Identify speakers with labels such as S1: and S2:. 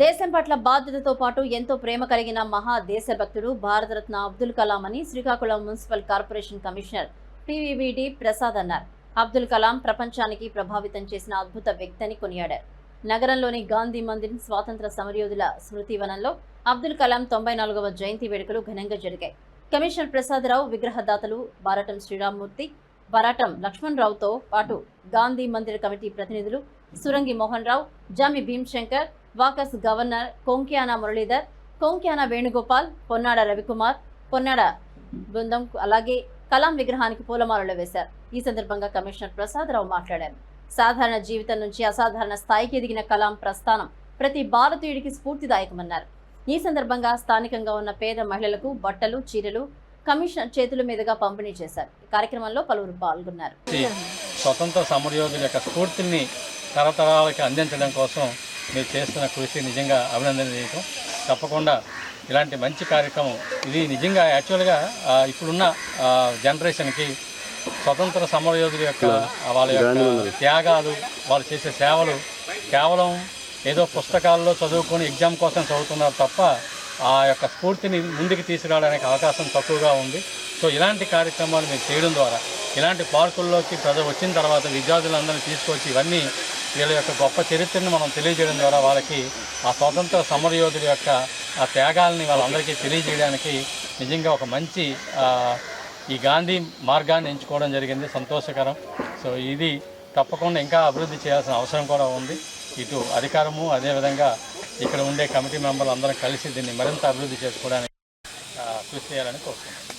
S1: దేశం పట్ల బాధ్యతతో పాటు ఎంతో ప్రేమ కలిగిన మహా దేశభక్తుడు భారతరత్న అబ్దుల్ కలాం అని Srikakulam municipal corporation commissioner TVVD Prasad అన్నారు. అబ్దుల్ కలాం ప్రపంచానికి ప్రభావితం చేసిన అద్భుత వ్యక్తి అని కొనియాడారు. నగరంలోని గాంధీ మందిర్ స్వాతంత్ర సమరయోధుల స్మృతి వనంలో అబ్దుల్ కలాం తొంభై నాలుగవ జయంతి వేడుకలు ఘనంగా జరిగాయి. కమిషనర్ ప్రసాదరావు విగ్రహదాతలు బారాటం శ్రీరామ్మూర్తి బరాటం లక్ష్మణ్ రావుతో పాటు గాంధీ మందిర్ కమిటీ ప్రతినిధులు సురంగి మోహన్ రావు జామి భీమ్శంకర్ వాకస్ గవర్నర్ కొంక్యానా మురళీధర్ కొంక్యానా వేణుగోపాల్ పొన్నాడ రవికుమార్ పొన్నాడ బృందం అలాగే కలాం విగ్రహానికి పూలమాలలు వేశారు. ఈ సందర్భంగా కమిషనర్ ప్రసాదరావు మాట్లాడారు. సాధారణ జీవితం నుంచి అసాధారణ స్థాయికి ఎదిగిన కలాం ప్రస్థానం ప్రతి భారతీయుడికి స్ఫూర్తిదాయకమన్నారు. ఈ సందర్భంగా స్థానికంగా ఉన్న పేద మహిళలకు బట్టలు చీరలు కమిషనర్ చేతుల మీదుగా పంపిణీ చేశారు. కార్యక్రమంలో పలువురు పాల్గొన్నారు.
S2: స్వతంత్ర సమరయోగుల యొక్క స్ఫూర్తిని తరతరాలకి అందించడం కోసం మీరు చేస్తున్న కృషి నిజంగా అభినందనీయం తప్పకుండా ఇలాంటి మంచి కార్యక్రమం ఇది నిజంగా యాక్చువల్గా ఇప్పుడున్న జనరేషన్కి స్వతంత్ర సమరయోధుల యొక్క వాళ్ళ యొక్క త్యాగాలు వాళ్ళు చేసే సేవలు కేవలం ఏదో పుస్తకాల్లో చదువుకొని ఎగ్జామ్ కోసం చదువుతున్నారు తప్ప ఆ యొక్క స్ఫూర్తిని ముందుకు తీసుకురావడానికి అవకాశం తక్కువగా ఉంది. సో ఇలాంటి కార్యక్రమాలు మీరు చేయడం ద్వారా ఇలాంటి పార్కుల్లోకి ప్రజలు వచ్చిన తర్వాత విద్యార్థులందరినీ తీసుకొచ్చి ఇవన్నీ వీళ్ళ యొక్క గొప్ప చరిత్రను మనం తెలియజేయడం ద్వారా వాళ్ళకి ఆ స్వాతంత్ర సమరయోధుల యొక్క ఆ త్యాగాలని వాళ్ళందరికీ తెలియజేయడానికి నిజంగా ఒక మంచి ఈ గాంధీ మార్గాన్ని ఎంచుకోవడం జరిగింది. సంతోషకరం. సో ఇది తప్పకుండా ఇంకా అభివృద్ధి చేయాల్సిన అవసరం కూడా ఉంది. ఇటు అధికారము అదేవిధంగా ఇక్కడ ఉండే కమిటీ మెంబర్లు అందరం కలిసి దీన్ని మరింత అభివృద్ధి చేసుకోవడానికి కృషి చేయాలని కోరుతున్నాను